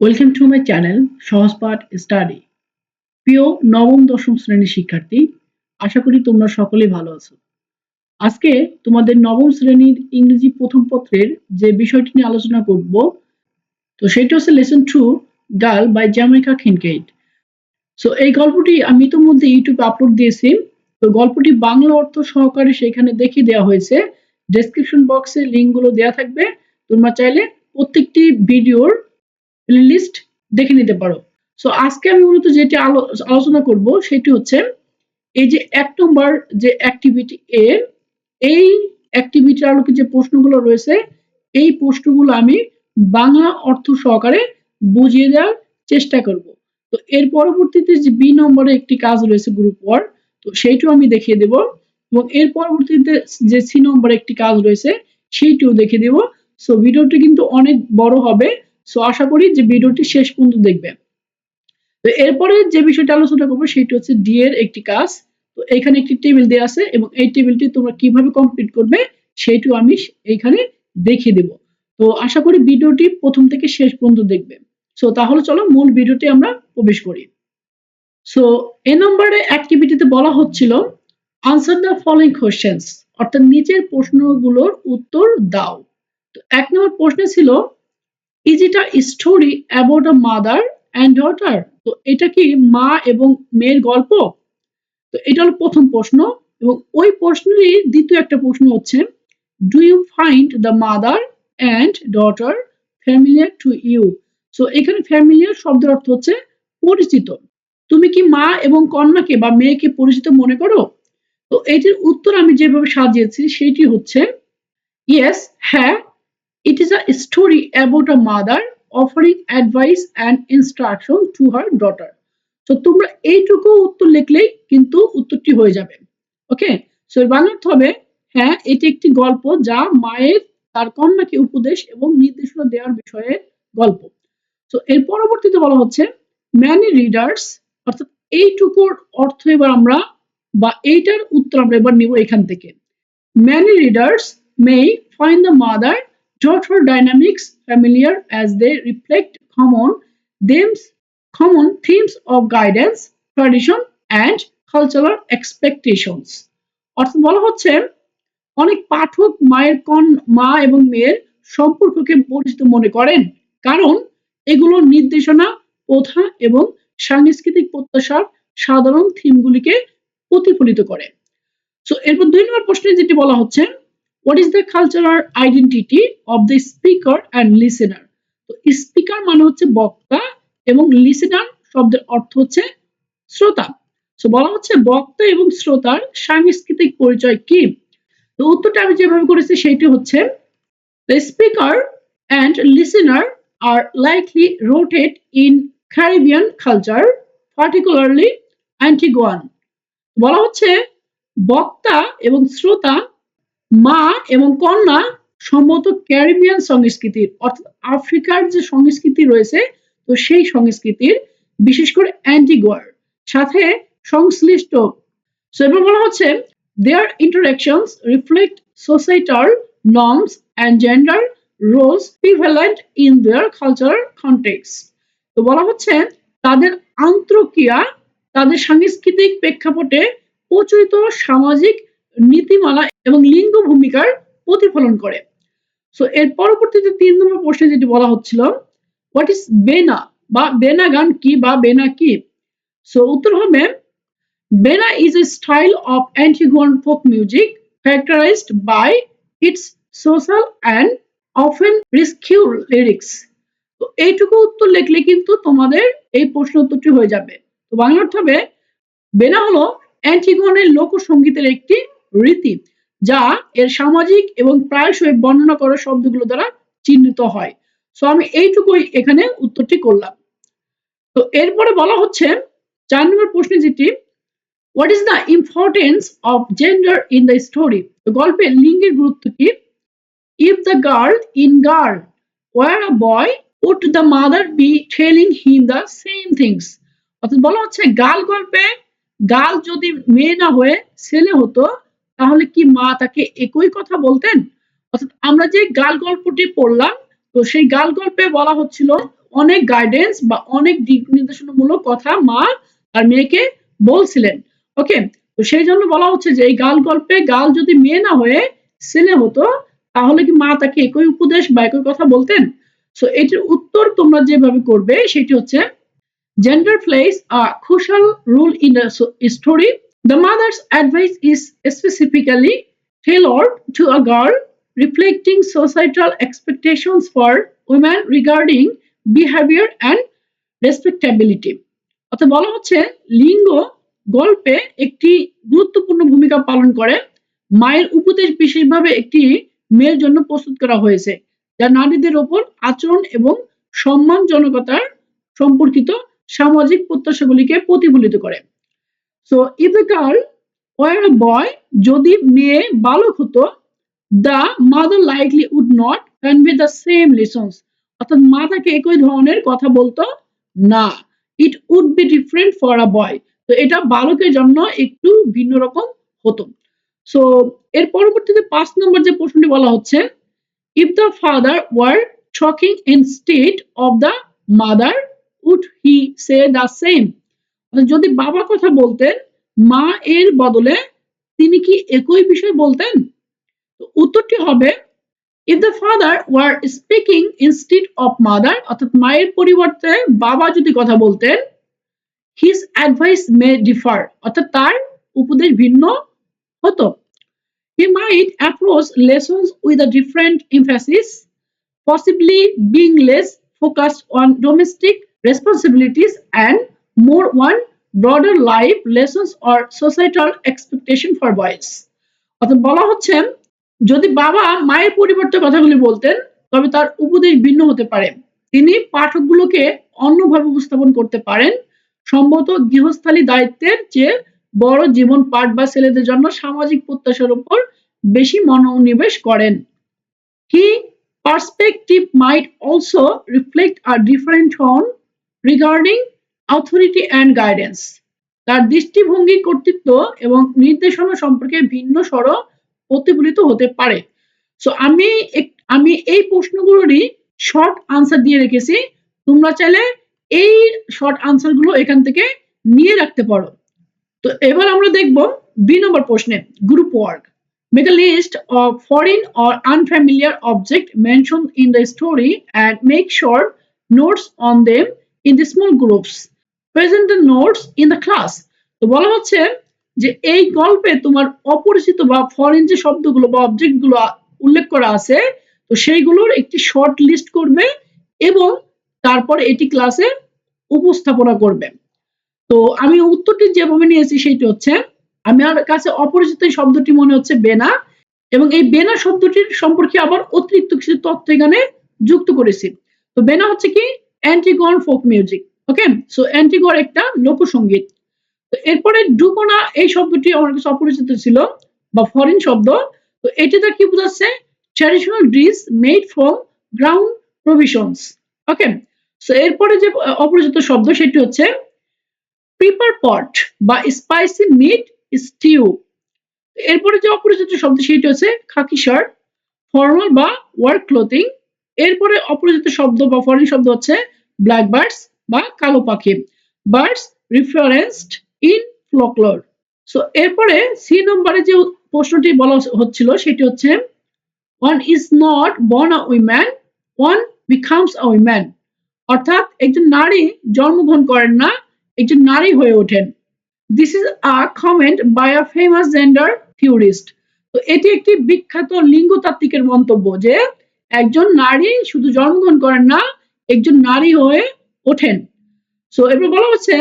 Welcome to my channel Sahajpath study প্রিয় নবম, দশম শ্রেণির শিক্ষার্থী, আশা করি তোমরা সকলেই ভালো আছো। আজকে তোমাদের নবম শ্রেণির ইংরেজি প্রথম পত্রের যে বিষয়টি নিয়ে আলোচনা করব, তো সেটা হচ্ছে lesson two girl by Jamaica Kincaid so এই গল্পটি আমি ইতিমধ্যে ইউটিউবে আপলোড দিয়েছি। তো গল্পটি বাংলা অর্থ সহকারে সেখানে দেখিয়ে দেওয়া হয়েছে। ডেসক্রিপশন বক্সে লিঙ্কগুলো দেওয়া থাকবে। তোমরা চাইলে প্রত্যেকটি ভিডিওর লিস্ট দেখে নিতে পারো। সো আজকে আমি মূলত যেটি আলো- আলোচনা করব সেটি হচ্ছে, এই যে এক নম্বর যে অ্যাক্টিভিটি এ এই অ্যাক্টিভিটির আলোকে যে প্রশ্নগুলো রয়েছে, এই প্রশ্নগুলো আমি বাংলা অর্থ সহকারে বুঝিয়ে দেওয়ার চেষ্টা করব। তো, এর পরবর্তীতে যে বি নম্বরে একটি কাজ রয়েছে গ্রুপ ওয়ার তো সেইটিও আমি দেখিয়ে দেব এবং এর পরবর্তীতে যে সি নম্বরে একটি কাজ রয়েছে, সেইটিও দেখিয়ে দেব। সো ভিডিওটি কিন্তু অনেক বড় হবে। সো আশা করি যে ভিডিওটি শেষ পর্যন্ত দেখবে তো, এরপরে যে বিষয়টা আলোচনা করব, সেটি হচ্ছে ডি এর একটি কাজ। তো, এখানে একটি টেবিল দেওয়া আছে এবং এই টেবিলটি তোমরা কীভাবে কমপ্লিট করবে সেইটিও আমি এইখানে দেখিয়ে দেব। তো, আশা করি ভিডিওটি প্রথম থেকে শেষ পর্যন্ত দেখবে। সো তাহলে চলো মূল ভিডিওটি আমরা প্রবেশ করি। সো এ নম্বরে অ্যাক্টিভিটিতে বলা হচ্ছিল আনসার দ্য ফলোইং কোশ্চেন্স অর্থাৎ নিচের প্রশ্নগুলোর উত্তর দাও। তো, এক নম্বর প্রশ্ন ছিল is it a story about a mother and daughter তো এটা কি মা এবং মেয়ের গল্প? তো এটা হলো প্রথম প্রশ্ন এবং ওই প্রশ্নেরই দ্বিতীয় একটা প্রশ্ন হচ্ছে do you find the mother and daughter familiar to you so এখানে ফ্যামিলিয়ার শব্দের অর্থ হচ্ছে পরিচিত। তুমি কি মা এবং কন্যাকে বা মেয়েকে পরিচিত মনে করো? তো এটির উত্তর আমি যেভাবে সাজিয়েছি সেটি হচ্ছে ইয়েস হ্যাঁ It is a story about a mother offering advice and instruction to her daughter. তো তোমরা এইটুকু উত্তর লিখলেই কিন্তু উত্তরটি হয়ে যাবে। ওকে সো এর বাংলা হবে হ্যাঁ এটি একটি গল্প যা মায়ের তার কন্যাকে উপদেশ এবং নির্দেশনা দেওয়ার বিষয়ে গল্প। তো এর পরবর্তীতে বলা হচ্ছে ম্যানি রিডার্স অর্থাৎ এইটুকুর অর্থ এবার আমরা বা এইটার উত্তর আমরা এবার নিব এখান থেকে। Many readers may find the mother daughter dynamics familiar as they reflect common themes, common themes of guidance, tradition, and cultural expectations. অর্থাৎ বলা হচ্ছে অনেক পাঠক মায়ের কন মা এবং মেয়ের সম্পর্ককে পরিচিত মনে করেন কারণ এগুলো নির্দেশনা প্রথা এবং সাংস্কৃতিক প্রত্যাশার সাধারণ থিমগুলিকে প্রতিফলিত করে সো এরপর দুই নম্বর প্রশ্নে যেটি বলা হচ্ছে what is the cultural identity of the speaker and listener তো স্পিকার মানে হচ্ছে বক্তা এবং লিসেনার শব্দের অর্থ হচ্ছে শ্রোতা। সো বলা হচ্ছে বক্তা এবং শ্রোতার সাংস্কৃতিক পরিচয় কি? তো উত্তরটা আমি যেভাবে করেছি সেটি হচ্ছে the speaker and listener are likely rooted in Caribbean culture particularly Antiguan বলা হচ্ছে বক্তা এবং শ্রোতা মা এবং কন্যা সম্ভবত ক্যারিবিয়ান সংস্কৃতির, অর্থাৎ আফ্রিকার যে সংস্কৃতি রয়েছে, তো সেই সংস্কৃতির, বিশেষ করে অ্যান্টিগোয়ার। সাথে সংশ্লিষ্ট এবার বলা হচ্ছে their interactions reflect societal norms and gender roles prevalent in their cultural contexts তো বলা হচ্ছে, তাদের আন্তঃক্রিয়া, তাদের সাংস্কৃতিক প্রেক্ষাপটে প্রচলিত সামাজিক নীতিমালা এবং লিঙ্গ ভূমিকার প্রতিফলন করে। সো এর পরবর্তীতে তিন নম্বর প্রশ্নে যেটি বলা হচ্ছিল হোয়াট ইজ বেনা বা বেনা গান কি বা বেনা কি? সো উত্তর হবে benna is a style of Antiguan folk music characterized by its social and often risky lyrics. তো এইটুকু উত্তর লিখলে কিন্তু তোমাদের এই প্রশ্ন উত্তরটি হয়ে যাবে। তো বাংলা অর্থ হবে বেনা হলো অ্যান্টিগনের লোকসঙ্গীতের একটি রীতি যা এর সামাজিক এবং প্রায়শই বর্ণনা করা শব্দগুলো দ্বারা চিহ্নিত হয়। সো আমি এইটুকুই এখানে উত্তরটি করলাম। তো, এরপরে বলা হচ্ছে, চার নম্বর প্রশ্নে যেটি what is the importance of gender in the story গল্পের লিঙ্গের গুরুত্ব কি? If the girl in girl were a boy would the mother be telling him the same things অর্থাৎ বলা হচ্ছে, গাল গল্পে গাল যদি মেয়ে না হয়ে ছেলে হতো তাহলে কি মা তাকে একই কথা বলতেন? অর্থাৎ আমরা যে গাল গল্পটি পড়লাম, তো সেই গাল গল্পে বলা হচ্ছিল অনেক গাইডেন্স বা অনেক দিক নির্দেশনামূলক কথা মা তার মেয়েকে বলছিলেন। ওকে তো সেই জন্য বলা হচ্ছে যে এই গাল গল্পে গাল যদি মেয়ে না হয়ে ছেলে হতো, তাহলে কি মা তাকে একই উপদেশ বা একই কথা বলতেন? সো এটির উত্তর তোমরা যেভাবে করবে, সেটি হচ্ছে gender plays a crucial role in story the mother's advice is specifically tailored to a girl reflecting societal expectations for women regarding behavior and respectability অর্থাৎ বলা হচ্ছে লিঙ্গ গল্পে একটি গুরুত্বপূর্ণ ভূমিকা পালন করে মায়ের উপদেশ বিশেষভাবে একটি মেয়ের জন্য প্রস্তুত করা হয়েছে যা নারীদের ওপর আচরণ এবং সম্মানজনকতার সম্পর্কিত সামাজিক প্রত্যাশাগুলিকে প্রতিফলিত করে so if girl were boy যদি মেয়ে বালক হতো the mother likely would not convey the same lessons অর্থাৎ মা তাকে একই ধরনের কথা বলতো না। It would be different for a boy তো এটা বালকের জন্য একটু ভিন্ন রকম হতো। সো এর পরবর্তীতে পাঁচ নম্বর যে প্রশ্নটি বলা হচ্ছে if the father were talking instead of the mother would he say the same যদি বাবা কথা বলতেন, মা এর বদলে তিনি কি একই বিষয় বলতেন? উত্তরটি হবে if the father were speaking instead of mother অর্থাৎ মায়ের পরিবর্তে বাবা যদি কথা বলতেন হিজ অ্যাডভাইস মে ডিফার অর্থাৎ তার উপদেশ ভিন্ন হতো। He might approach lessons with a different emphasis possibly being less focused on domestic responsibilities and more on broader life, lessons or societal expectation for boys. অর্থাৎ বলা হচ্ছে, যদি বাবা মায়ের পরিবর্তে কথাগুলি বলতেন, তবে তার উপদেশ ভিন্ন হতে পারে। তিনি পাঠকগুলোকে অন্যভাবে উপস্থাপন করতে পারেন। সম্ভবত গৃহস্থালী দায়িত্বের চেয়ে বড় জীবন পাঠ বা ছেলেদের জন্য সামাজিক প্রত্যাশার উপর বেশি মনোনিবেশ করেন। He perspective might also reflect a different tone regarding authority and guidance তার দৃষ্টিভঙ্গি, কর্তৃত্ব এবং নির্দেশনা সম্পর্কে ভিন্ন স্বর প্রতিফলিত হতে পারে। সো আমি আমি এই প্রশ্নগুলোরই শর্ট আনসার দিয়ে রেখেছি। তোমরা চাইলে এই শর্ট আনসারগুলো এখান থেকে নিয়ে রাখতে পারো। তো, এবার আমরা দেখব বি নম্বর প্রশ্নে group work Make a list of foreign or unfamiliar objects mentioned in the story and make short notes on them in the small groups. Present the notes in the class. তো বলা হচ্ছে যে এই গল্পে তোমার অপরিচিত বা ফরেন যে শব্দগুলো বা অবজেক্টগুলো আ- উল্লেখ করা আছে, তো সেইগুলোর একটি শর্ট লিস্ট করবে এবং তারপর এটি ক্লাসে উপস্থাপনা করবে। তো আমি উত্তরটি যেভাবে নিয়েছি সেটি হচ্ছে আমার কাছে অপরিচিত শব্দটি মনে হচ্ছে বেনা এবং এই বেনা শব্দটির সম্পর্কে আবার অতিরিক্ত কিছু তথ্য এখানে যুক্ত করেছি। তো বেনা হচ্ছে কি Antiguan folk music okay so অ্যান্টিগর একটা লোকসঙ্গীত তো এরপরে ডুকোনা এই শব্দটি আমার কাছে অপরিচিত ছিল, বা ফরেন শব্দ। তো এটিতে কি বোঝাচ্ছে? Traditional dish made from ground provisions okay so এরপরে যে অপরিচিত শব্দ সেটি হচ্ছে প্রিপার পট বা স্পাইসি মিট স্টিউ এরপরে যে অপরিচিত শব্দ সেটি হচ্ছে খাকি শার্ট ফর্মাল বা ওয়ার্ক ক্লোথিং এরপরে অপরিচিত শব্দ বা ফরেন শব্দ হচ্ছে ব্ল্যাক বার্ডস বা কালো পাখি। Birds referenced in folklore so এরপরে সি নম্বরে যে প্রশ্নটি বলা হচ্ছিল, সেটি হচ্ছে one is not born a woman one becomes a woman অর্থাৎ একজন নারী জন্মগ্রহণ করেন না, একজন নারী হয়ে ওঠেন। This is a comment by a famous gender theorist তো এটি একটি বিখ্যাত লিঙ্গতাত্ত্বিকের মন্তব্য যে, একজন নারী শুধু জন্মগ্রহণ করেন না, একজন নারী হয়ে ওঠেন। সো এবার বলা হচ্ছে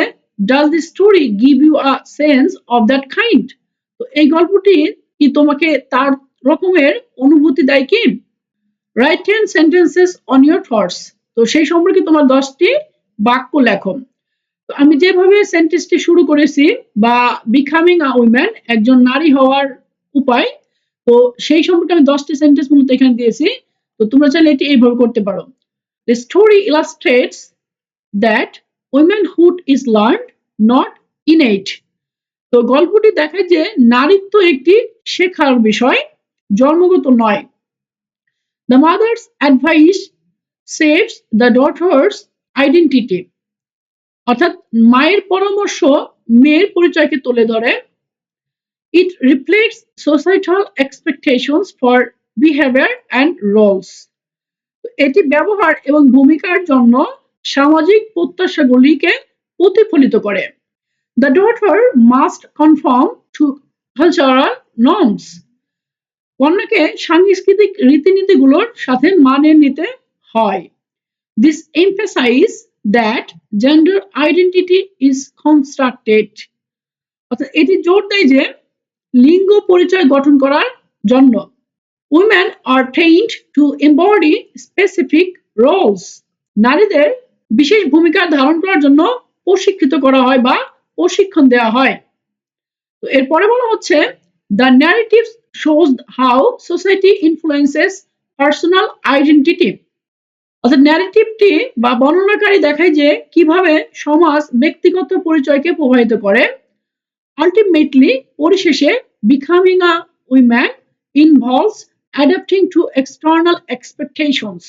does the story give you a sense of that kind তো এই গল্পটি কি তোমাকে তার রকমের অনুভূতি দেয় কি? Write ten sentences on your thoughts তো সেই সম্পর্কে তোমার দশটি বাক্য লেখো। তো আমি যেভাবে সেন্টেন্সটি শুরু করেছি, বা বিকামিং আ উইম্যান একজন নারী হওয়ার উপায়, তো সেই সম্পর্কে আমি দশটি সেন্টেন্স মূলত এখানে দিয়েছি। তো তোমরা চাইলে এটি এইভাবে করতে পারো। The story illustrates that womanhood is learn not innate তো গল্পটি দেখায় যে নারীত্ব একটি শেখার বিষয়, জন্মগত নয়। The mother's advice saves the daughters identity অর্থাৎ মায়ের পরামর্শ মেয়ের পরিচয়কে তুলে ধরে। It reflects societal expectations for behaviour and roles এটি ব্যবহার এবং ভূমিকার জন্য সামাজিক প্রত্যাশাগুলিকে প্রতিফলিত করে। The daughter must conform to cultural norms কন্যাকে সাংস্কৃতিক রীতিনীতিগুলোর সাথে মানিয়ে নিতে হয়। This emphasise that gender identity is constructed অর্থাৎ এটি জোর দেয় যে লিঙ্গ পরিচয় গঠন করার জন্য। Women are trained to embody specific roles নারীদের বিশেষ ভূমিকা ধারণ করার জন্য প্রশিক্ষিত করা হয় বা প্রশিক্ষণ দেওয়া হয়। তো এরপরে বলা হচ্ছে the narrative shows how society influences personal identity অর্থাৎ ন্যারেটিভটি বা বর্ণনাকারী দেখায় যে কীভাবে সমাজ ব্যক্তিগত পরিচয়কে প্রভাবিত করে। আলটিমেটলি পরিশেষে becoming a woman involves adapting to external expectations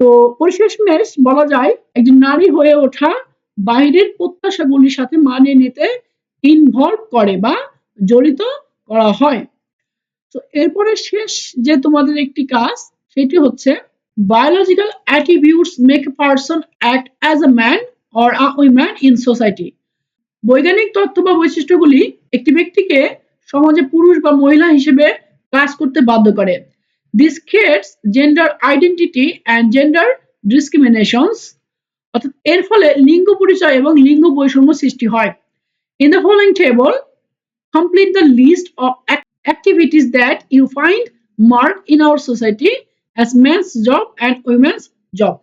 তো পরিশেষমেশ বলা যায়, একজন নারী হয়ে ওঠা বাইরের প্রত্যাশাগুলির সাথে মানিয়ে নিতে ইনভলভ করে বা জড়িত করা হয়। তো এরপরে শেষ যে তোমাদের একটি কাজ, সেটি হচ্ছে attributes make a person act as a man or a woman in society. বৈজ্ঞানিক তথ্য বা বৈশিষ্ট্যগুলি একটি ব্যক্তিকে সমাজে পুরুষ বা মহিলা হিসেবে কাজ করতে বাধ্য করে। This creates gender identity and gender discriminations অর্থাৎ এর ফলে লিঙ্গ পরিচয় এবং লিঙ্গ বৈষম্য সৃষ্টি হয়। In the following table complete the list of activities that you find marked in our society as men's job and women's job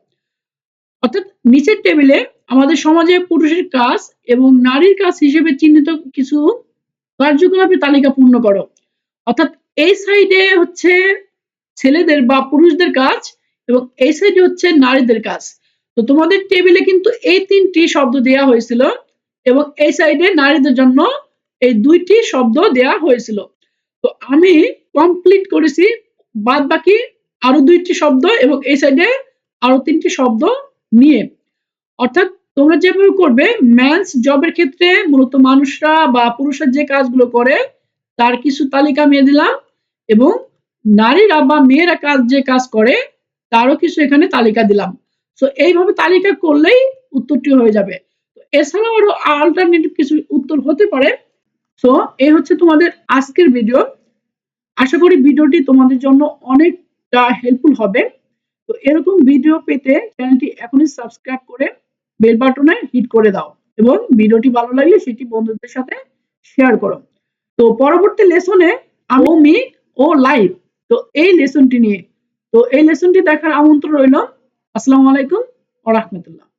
অর্থাৎ নিচের টেবিলে আমাদের সমাজে পুরুষের কাজ এবং নারীর কাজ হিসেবে চিহ্নিত কিছু কার্যকলাপের তালিকা পূর্ণ করো। অর্থাৎ এই সাইডে হচ্ছে ছেলেদের বা পুরুষদের কাজ এবং এই সাইডে হচ্ছে নারীদের কাজ। তো তোমাদের টেবিলে কিন্তু এই তিনটি শব্দ দেওয়া হয়েছিল এবং এই সাইডে নারীদের জন্য এই দুইটি শব্দ দেয়া হয়েছিল। তো আমি কমপ্লিট করেছি, বাদ বাকি আরও দুইটি শব্দ এবং এই সাইডে আরও তিনটি শব্দ নিয়ে। অর্থাৎ তোমরা যেভাবে করবে ম্যানস জবের ক্ষেত্রে মূলত মানুষরা বা পুরুষরা যে কাজগুলো করে, তার কিছু তালিকা আমি দিলাম এবং নারীরা বা মেয়েরা কাজ যে কাজ করে, তারও কিছু এখানে তালিকা দিলাম। তো এইভাবে তালিকা করলেই উত্তরটি হয়ে যাবে। এছাড়াও আরও আলটারনেটিভ কিছু উত্তর হতে পারে। তো এই হচ্ছে তোমাদের আজকের ভিডিও আশা করি ভিডিওটি তোমাদের জন্য অনেকটা হেল্পফুল হবে। তো এরকম ভিডিও পেতে চ্যানেলটি এখনই সাবস্ক্রাইব করে বেল বাটনে হিট করে দাও এবং ভিডিওটি ভালো লাগলে সেটি বন্ধুদের সাথে শেয়ার করো। তো পরবর্তী লেসনে আমি ও লাইভ তো এই লেসনটি নিয়ে তো এই লেসনটি দেখার আমন্ত্রণ রইল। আসসালামু আলাইকুম ও রাহমাতুল্লাহ।